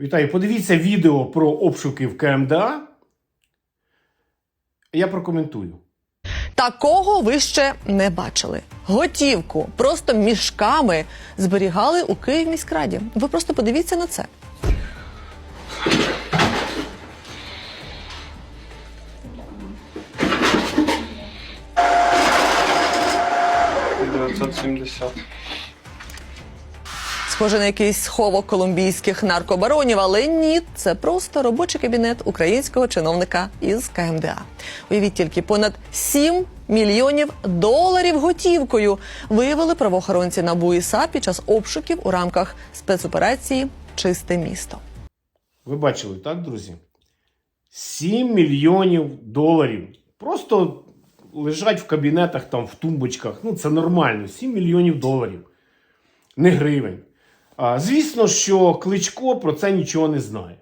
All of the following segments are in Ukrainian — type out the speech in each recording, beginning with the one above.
Вітаю, подивіться відео про обшуки в КМДА. Я прокоментую. Такого ви ще не бачили. Готівку просто мішками зберігали у Київміськраді. Ви просто подивіться на це. Схоже на якийсь сховок колумбійських наркобаронів, але ні, це просто робочий кабінет українського чиновника із КМДА. Уявіть тільки понад 7 мільйонів доларів готівкою виявили правоохоронці НАБУ і під час обшуків у рамках спецоперації Чисте місто. Ви бачили, так, друзі? 7 мільйонів доларів. Просто лежать в кабінетах, там, в тумбочках. Ну, це нормально. 7 мільйонів доларів. Не гривень. Звісно, що Кличко про це нічого не знає.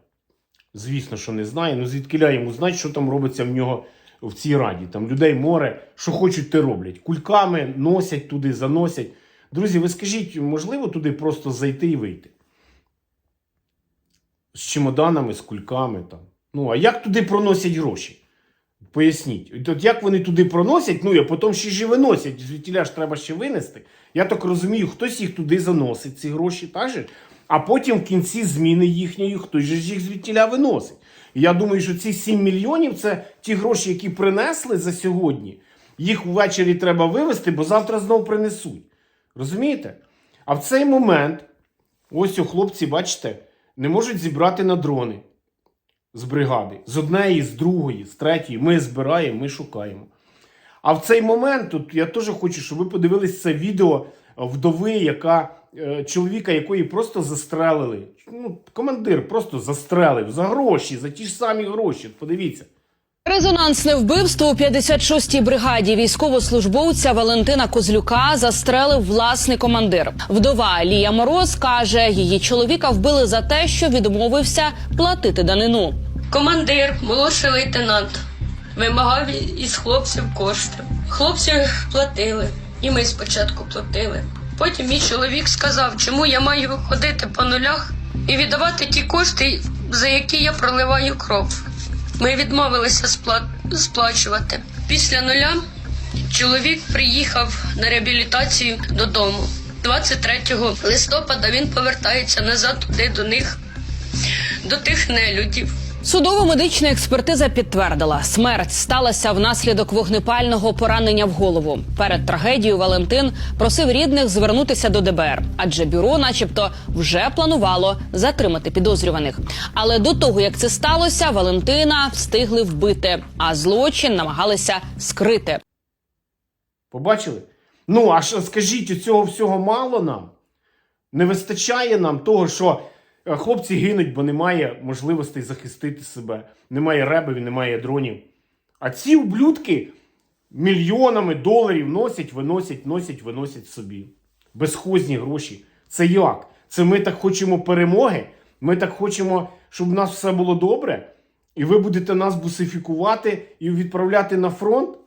Звісно, що не знає. Ну звідкиля йому знати, що там робиться в нього в цій раді. Там людей море, що хочуть, те роблять. Кульками носять туди, заносять. Друзі, ви скажіть, можливо туди просто зайти і вийти? З чемоданами, з кульками там. Ну, а як туди проносять гроші? Поясніть. От як вони туди проносять, ну, а потім ще ж виносять. Звідтіля ж треба ще винести. Я так розумію, хтось їх туди заносить, ці гроші, так же? а потім в кінці зміни їхньої, хтось ж їх звідтіля виносить. І я думаю, що ці 7 мільйонів це ті гроші, які принесли за сьогодні. Їх ввечері треба вивезти, бо завтра знову принесуть. Розумієте? А в цей момент, ось о, хлопці, бачите, не можуть зібрати на дрони з бригади. З однієї, з другої, з третьої. Ми збираємо, ми шукаємо. А в цей момент тут я теж хочу, щоб ви подивилися це відео вдови, яка е, чоловіка, якої просто застрелили. Ну, командир просто застрелив за гроші, за ті ж самі гроші. Подивіться. Резонансне вбивство у 56-й бригаді військовослужбовця Валентина Козлюка застрелив власний командир. Вдова Лія Мороз каже, її чоловіка вбили за те, що відмовився платити данину. Командир, молодший лейтенант, вимагав із хлопців кошти. Хлопці платили, і ми спочатку платили. Потім мій чоловік сказав, чому я маю ходити по нулях і віддавати ті кошти, за які я проливаю кров. Ми відмовилися спла- сплачувати. Після нуля чоловік приїхав на реабілітацію додому. 23 листопада він повертається назад туди до них, до тих нелюдів. Судово-медична експертиза підтвердила, смерть сталася внаслідок вогнепального поранення в голову. Перед трагедією Валентин просив рідних звернутися до ДБР, адже бюро, начебто, вже планувало затримати підозрюваних. Але до того як це сталося, Валентина встигли вбити, а злочин намагалися скрити. Побачили? Ну, а що скажіть, цього всього мало нам? Не вистачає нам того, що хлопці гинуть, бо немає можливостей захистити себе, немає ребів, немає дронів. А ці ублюдки мільйонами доларів носять, виносять, носять, виносять собі. Безхозні гроші. Це як? Це ми так хочемо перемоги? Ми так хочемо, щоб в нас все було добре? І ви будете нас бусифікувати і відправляти на фронт?